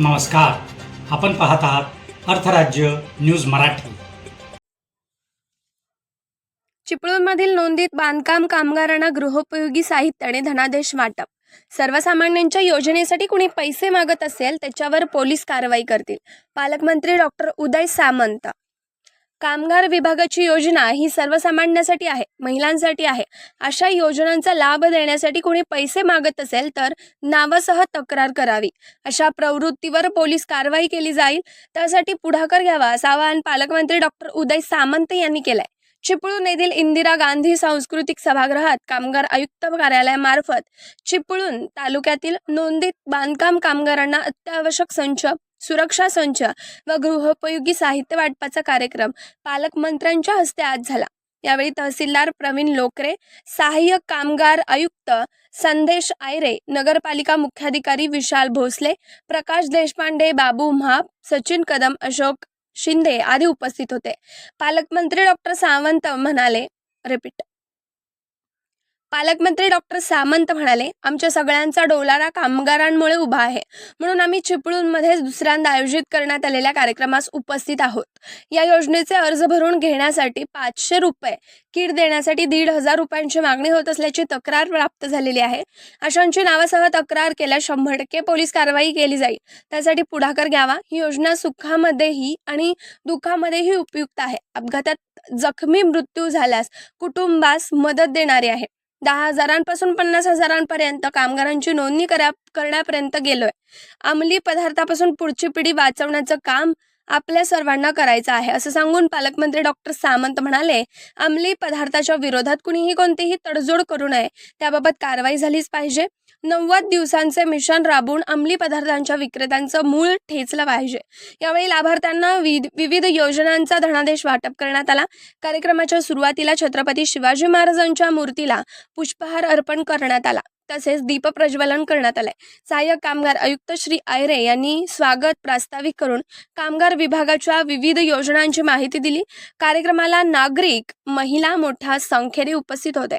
नमस्कार. आपण पाहत आहात अर्थराज्य न्यूज मराठी. चिपळूणमधील नोंदीत बांधकाम कामगारांना गृहोपयोगी साहित्य आणि धनादेश वाटप. सर्वसामान्यांच्या योजनेसाठी कुणी पैसे मागत असेल त्याच्यावर पोलीस कारवाई करतील. पालकमंत्री डॉक्टर उदय सामंत. कामगार विभागाची योजना ही सर्वसामान्यांसाठी आहे महिलांसाठी आहे. अशा योजनांचा लाभ देण्यासाठी कुणी पैसे मागत असेल तर नावासह तक्रार करावी. अशा प्रवृत्तीवर पोलीस कारवाई केली जाईल त्यासाठी पुढाकार घ्यावा असं आवाहन पालकमंत्री डॉक्टर उदय सामंत यांनी केलंय. चिपळूण येथील इंदिरा गांधी सांस्कृतिक सभागृहात कामगार आयुक्त कार्यालयामार्फत चिपळूण तालुक्यातील नोंदीत बांधकाम कामगारांना अत्यावश्यक संच सुरक्षा संच व गृहोपयोगी साहित्य वाटपाचा कार्यक्रम पालकमंत्र्यांच्या हस्ते आज झाला. यावेळी तहसीलदार प्रवीण लोकरे सहाय्यक कामगार आयुक्त संदेश आयरे नगरपालिका मुख्याधिकारी विशाल भोसले प्रकाश देशपांडे बाबू म्हाप सचिन कदम अशोक शिंदे आदी उपस्थित होते. पालकमंत्री डॉक्टर सावंत म्हणाले रिपीट. पालकमंत्री डॉक्टर सामंत म्हणाले आमच्या सगळ्यांचा डोलारा कामगारांमुळे उभा आहे. म्हणून आम्ही चिपळूणमध्येच दुसऱ्यांदा आयोजित करण्यात आलेल्या कार्यक्रमास उपस्थित आहोत. या योजनेचे अर्ज भरून घेण्यासाठी पाचशे रुपये किट देण्यासाठी दीड हजार रुपयांची मागणी होत असल्याची तक्रार प्राप्त झालेली आहे. अशांची नावासह तक्रार केल्यास शंभर टक्के पोलीस कारवाई केली जाईल. त्यासाठी पुढाकार घ्यावा. ही योजना सुखामध्येही आणि दुःखामध्येही उपयुक्त आहे. अपघातात जखमी मृत्यू झाल्यास कुटुंबास मदत देणारी आहे. दहा हजारांपासून पन्नास हजारांपर्यंत कामगारांची नोंदणी करा करण्यापर्यंत गेलोय. अंमली पदार्थापासून पुढची पिढी वाचवण्याचं काम आपल्या सर्वांना करायचं आहे असं सांगून पालकमंत्री डॉक्टर सामंत म्हणाले अंमली पदार्थाच्या विरोधात कुणीही कोणतीही तडजोड करू नये त्याबाबत कारवाई झालीच पाहिजे. नव्वद दिवसांचे मिशन राबवून अंमली पदार्थांच्या विक्रेत्यांचं मूळ ठेचलं पाहिजे. यावेळी लाभार्थ्यांना विविध योजनांचा धनादेश वाटप करण्यात आला. कार्यक्रमाच्या सुरुवातीला छत्रपती शिवाजी महाराजांच्या मूर्तीला पुष्पहार अर्पण करण्यात आला. तसेच दीपप्रज्वलन करण्यात आलंय. सहाय्यक कामगार आयुक्त श्री आयरे यांनी स्वागत प्रास्ताविक करून कामगार विभागाच्या विविध योजनांची माहिती दिली. कार्यक्रमाला नागरिक महिला मोठ्या संख्येने उपस्थित होते.